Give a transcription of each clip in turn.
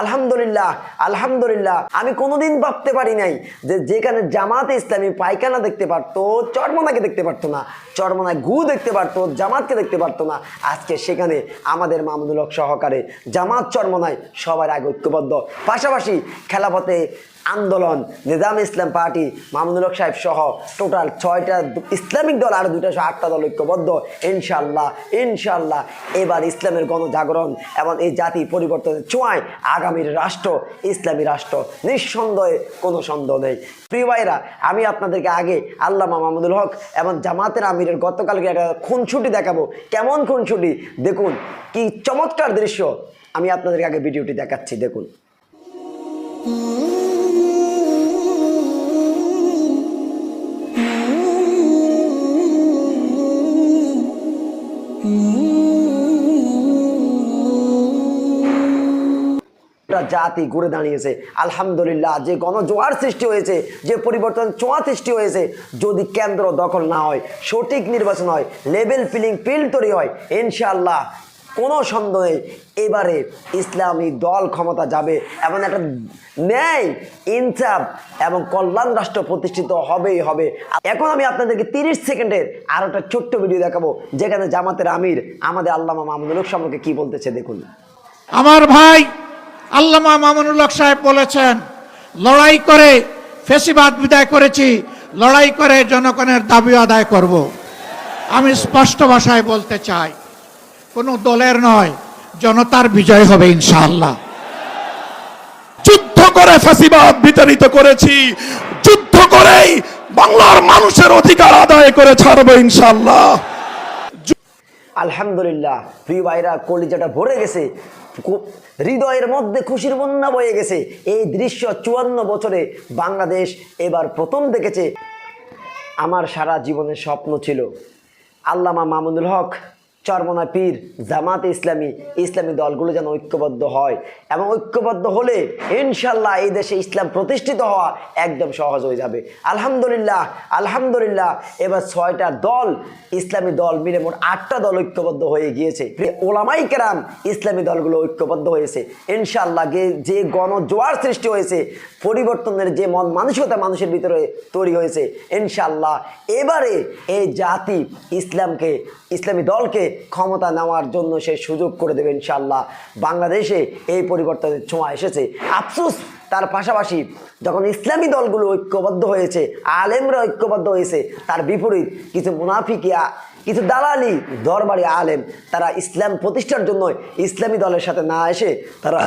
আলহামদুলিল্লাহ আলহামদুলিল্লাহ, আমি কোনোদিন ভাবতে পারি নাই যে যেখানে জামাতে ইসলামী পায়খানা দেখতে পারতো, চরমনাকে দেখতে পারতো না, চরমনায় গু দেখতে পারতো, জামাতকে দেখতে পারতো না। আজকে সেখানে আমাদের মামুনুল হক সহকারে জামাত চরমনায় সবার আগে ঐক্যবদ্ধ। পাশাপাশি খেলাপথে আন্দোলন, নিজাম ইসলাম পার্টি, মামুনুল হক সাহেব সহ টোটাল ছয়টা ইসলামিক দল আর দুটা সহ আটটা দল ঐক্যবদ্ধ। ইনশাল্লাহ ইনশাল্লাহ এবার ইসলামের গণজাগরণ এবং এই জাতি পরিবর্তনের ছোঁয়ায় আগামীর রাষ্ট্র, ইসলামী রাষ্ট্র নিঃসন্দেহে কোনো সন্দেহ নেই। প্রিয় ভাইরা আমি আপনাদেরকে আগে আল্লামা মাহমুদুল হক এবং জামাতের আমিরের গতকালকে একটা খুনছুটি দেখাবো। কেমন খুনছুটি দেখুন, কি চমৎকার দৃশ্য। আমি আপনাদেরকে আগে ভিডিওটি দেখাচ্ছি, দেখুন। জাতি ঘুরে দাঁড়িয়েছে। আলহামদুলিল্লাহ, যে গণজোয়ার সৃষ্টি হয়েছে, যে পরিবর্তন চোয়া সৃষ্টি হয়েছে, যদি কেন্দ্র দখল না হয়, সঠিক নির্বাচন হয় লেভেল ফিলিং ফিল্ড তৈরি হয়, ইনশাআল্লাহ কোনো সন্দেহ এবারে ইসলামী দল ক্ষমতা যাবে এবং একটা ন্যায়, ইনসাফ এবং কল্যাণ রাষ্ট্র প্রতিষ্ঠিত হবেই হবে। এখন আমি আপনাদেরকে তিরিশ সেকেন্ডের আর একটা ছোট্ট ভিডিও দেখাবো, যেখানে জামাতের আমির আমাদের আল্লামা হক সম্পর্কে কি বলতেছে দেখুন। আমার ভাই আল্লামা মামুনুল সাহেব বলেছেন, লড়াই করে ফেসিবাদ বিদায় করেছি, লড়াই করে জনগণের দাবি আদায় করব। আমি স্পষ্ট ভাষায় বলতে চাই কোনো দলের নয় জনতার বিজয় হবে ইনশাআল্লাহ। যুদ্ধ করে ফাঁসিবাদ বিতাড়িত করেছি যুদ্ধ করেই বাংলার মানুষের অধিকার আদায় করে ছাড়বো ইনশাল্লাহ আলহামদুলিল্লাহ প্রিয় ভাইরা কলিজাটা ভরে গেছে হৃদয়ের মধ্যে খুশির বন্যা বয়ে গেছে। এই দৃশ্য চুয়ান্ন বছরে বাংলাদেশ এবার প্রথম দেখেছে। আমার সারা জীবনের স্বপ্ন ছিল আল্লামা মামুনুল হক চরমনা পীর, জামাতে ইসলামী ইসলামী দলগুলো যেন ঐক্যবদ্ধ হয় এবং ঐক্যবদ্ধ হলে ইনশাল্লাহ এই দেশে ইসলাম প্রতিষ্ঠিত হওয়া একদম সহজ হয়ে যাবে। আলহামদুলিল্লাহ আলহামদুলিল্লাহ, এবার ছয়টা দল, ইসলামী দল মিলে মোট আটটা দল ঐক্যবদ্ধ হয়ে গিয়েছে। ওলামাই কেরাম, ইসলামী দলগুলো ঐক্যবদ্ধ হয়েছে। ইনশাল্লাহ যে গণজোয়ার সৃষ্টি হয়েছে, পরিবর্তনের যে মন মানসিকতা মানুষের ভিতরে তৈরি হয়েছে, ইনশাল্লাহ এবারে এই জাতি ইসলামকে, ইসলামী দলকে ক্ষমতা নেওয়ার জন্য সে সুযোগ করে দেবে ইনশাল্লাহ বাংলাদেশে এই পরিবর্তনের ছোঁয়া এসেছে। আফসোস, তার পাশাপাশি যখন ইসলামী দলগুলো ঐক্যবদ্ধ হয়েছে, আলেমরা ঐক্যবদ্ধ হয়েছে, তার বিপরীত কিছু মুনাফিকিয়া, কিছু দালালি দরবারি আলেম, তারা ইসলাম প্রতিষ্ঠার জন্য ইসলামী দলের সাথে না এসে তারা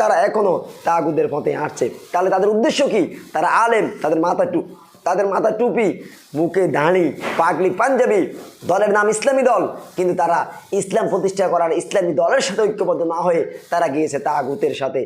তারা এখনও তাগুদের পথে হাঁটছে। তাহলে তাদের উদ্দেশ্য কি? তারা আলেম, তাদের মাথা টু তাদের মাথা টুপি, মুখে দাঁড়ি, পাগলি পাঞ্জাবি, দলের নাম ইসলামী দল। কিন্তু তারা ইসলাম প্রতিষ্ঠা করার ইসলামী দলের সাথে ঐক্যবদ্ধ না হয়ে তারা গিয়েছে তাগুতের সাথে।